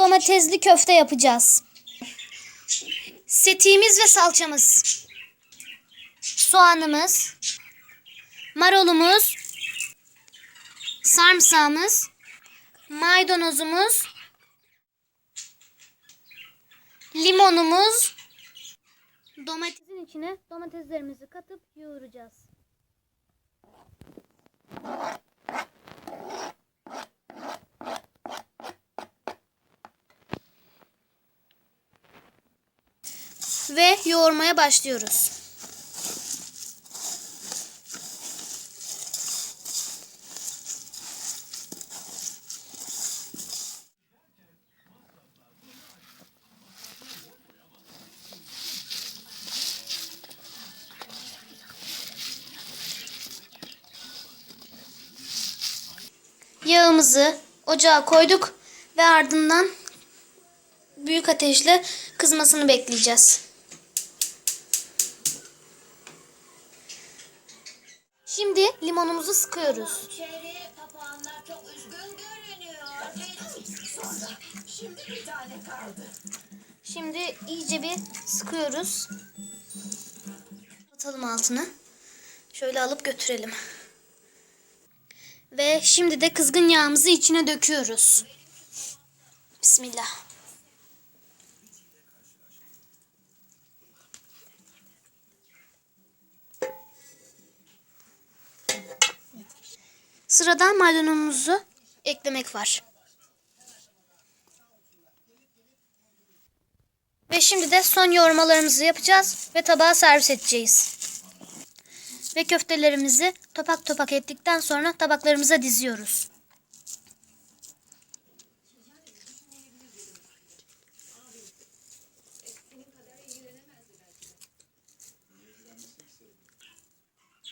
domatesli köfte yapacağız. Setiğimiz ve salçamız. Soğanımız. Marolumuz. Sarımsağımız. Maydanozumuz. Limonumuz. Domatesin içine domateslerimizi katıp yoğuracağız. Ve yoğurmaya başlıyoruz. Yağımızı ocağa koyduk ve ardından büyük ateşle kızmasını bekleyeceğiz. Şimdi limonumuzu sıkıyoruz. Şimdi iyice bir sıkıyoruz. Atalım altını. Şöyle alıp götürelim. Ve şimdi de kızgın yağımızı içine döküyoruz. Bismillah. Sırada maydanozumuzu eklemek var. Ve şimdi de son yoğurmalarımızı yapacağız ve tabağa servis edeceğiz. Ve köftelerimizi topak topak ettikten sonra tabaklarımıza diziyoruz.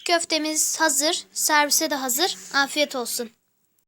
Köftemiz hazır, servise de hazır. Afiyet olsun.